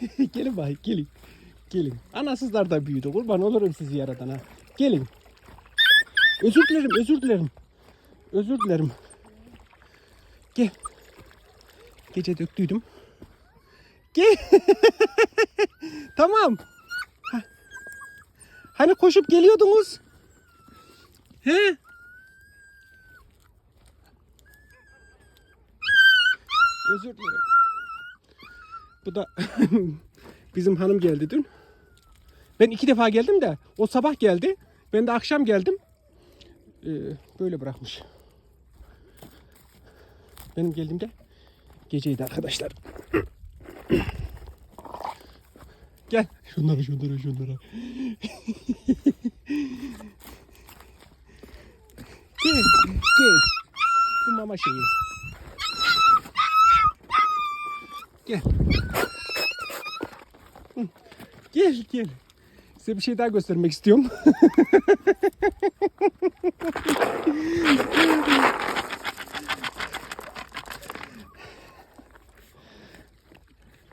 gelin bak gelin. Gelin. Anasızlar da büyüdü. Kurban olurum sizi yaradana. Gelin. Özür dilerim, özür dilerim. Özür dilerim. Gel. Gece döktüydüm. Gel. tamam. Ha. Hani koşup geliyordunuz? He? Özür dilerim. Bu da bizim hanım geldi dün. Ben iki defa geldim de o sabah geldi. Ben de akşam geldim. Ee, böyle bırakmış. Benim geldiğimde geceydi arkadaşlar. Gel. Şunlara şunlara şunlara. gel. Gel. Bu mama şeyi. Gel. Gel gel. Size bir şey daha göstermek istiyorum.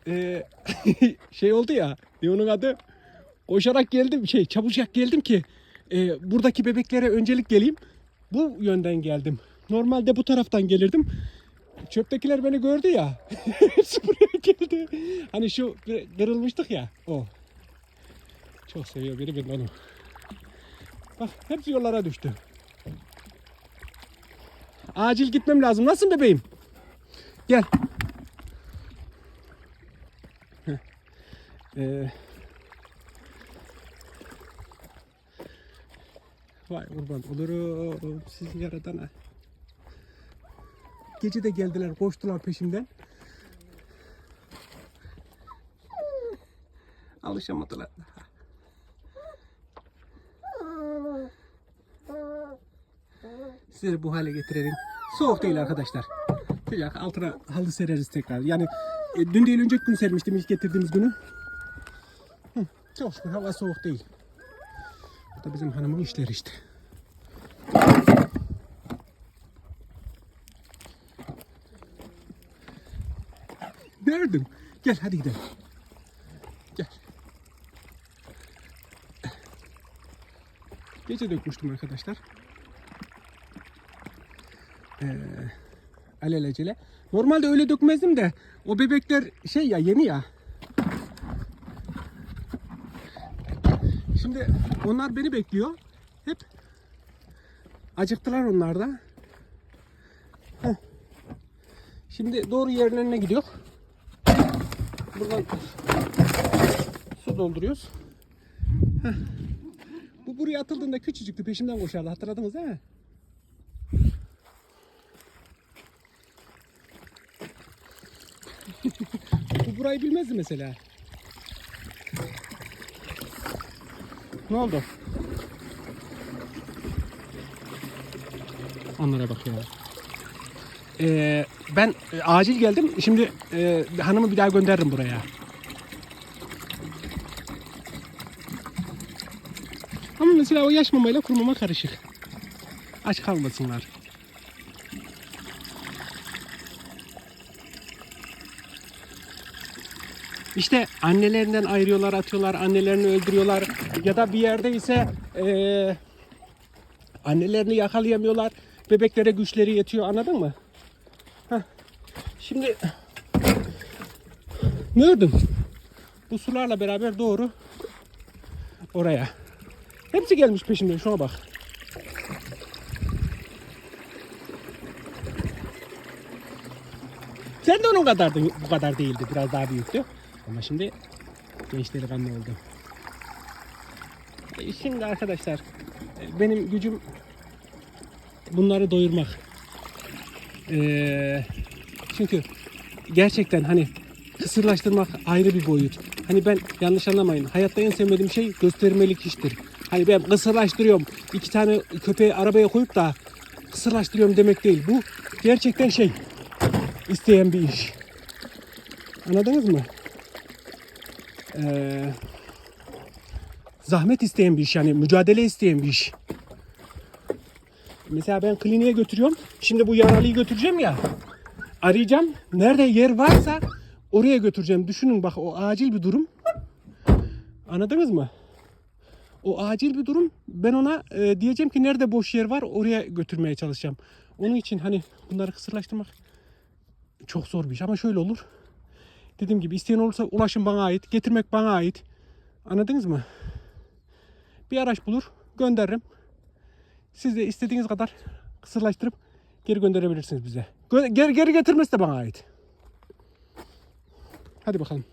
Ee, şey oldu ya. Ne onun adı? Koşarak geldim. Şey çabucak geldim ki e, buradaki bebeklere öncelik geleyim. Bu yönden geldim. Normalde bu taraftan gelirdim. Çöptekiler beni gördü ya. Hepsi geldi. Hani şu kırılmıştık ya. O. Çok seviyor beni ben onu. Bak hepsi yollara düştü. Acil gitmem lazım. Nasılsın bebeğim? Gel. Ee, vay kurban olurum sizi yaradana. Gece de geldiler koştular peşimden. Alışamadılar daha. Sizleri bu hale getirelim. Soğuk değil arkadaşlar. Sıcak altına halı sereriz tekrar. Yani e, dün değil önceki gün sermiştim ilk getirdiğimiz günü. Hı, çok şükür hava soğuk değil. Bu da bizim hanımın işleri işte. Nereden? Gel hadi gidelim. Gel. Gece dökmüştüm arkadaşlar. Ee, alelacele. Normalde öyle dökmezdim de o bebekler şey ya yeni ya. Şimdi onlar beni bekliyor. Hep acıktılar onlar da. Heh. Şimdi doğru yerlerine gidiyor. Buradan su dolduruyoruz. Heh. Bu buraya atıldığında küçücüktü peşimden koşardı hatırladınız değil mi? Bu burayı bilmezdi mesela. Ne oldu? Onlara bak ya. Ee, ben e, acil geldim. Şimdi e, hanımı bir daha gönderirim buraya. Mesela o yaş mamayla kuru mama karışık. Aç kalmasınlar. İşte annelerinden ayırıyorlar, atıyorlar, annelerini öldürüyorlar. Ya da bir yerde ise eee, annelerini yakalayamıyorlar. Bebeklere güçleri yetiyor anladın mı? Heh. Şimdi ne ördüm? Bu sularla beraber doğru oraya. Hepsi gelmiş peşimden şuna bak. Sen de onun kadar bu kadar değildi. Biraz daha büyüktü. Ama şimdi genç delikanlı oldu. E, Şimdi arkadaşlar e, benim gücüm bunları doyurmak. Ee, çünkü gerçekten hani kısırlaştırmak ayrı bir boyut. Hani ben yanlış anlamayın. Hayatta en sevmediğim şey göstermelik iştir. Hani ben kısırlaştırıyorum. iki tane köpeği arabaya koyup da kısırlaştırıyorum demek değil. Bu gerçekten şey isteyen bir iş. Anladınız mı? Ee, zahmet isteyen bir iş yani mücadele isteyen bir iş. Mesela ben kliniğe götürüyorum. Şimdi bu yaralıyı götüreceğim ya. Arayacağım. Nerede yer varsa oraya götüreceğim. Düşünün bak o acil bir durum. Anladınız mı? O acil bir durum. Ben ona e, diyeceğim ki nerede boş yer var oraya götürmeye çalışacağım. Onun için hani bunları kısırlaştırmak çok zor bir iş ama şöyle olur. Dediğim gibi isteyen olursa ulaşım bana ait, getirmek bana ait. Anladınız mı? Bir araç bulur, gönderirim. Siz de istediğiniz kadar kısırlaştırıp geri gönderebilirsiniz bize. Geri, geri getirmesi de bana ait. Hadi bakalım.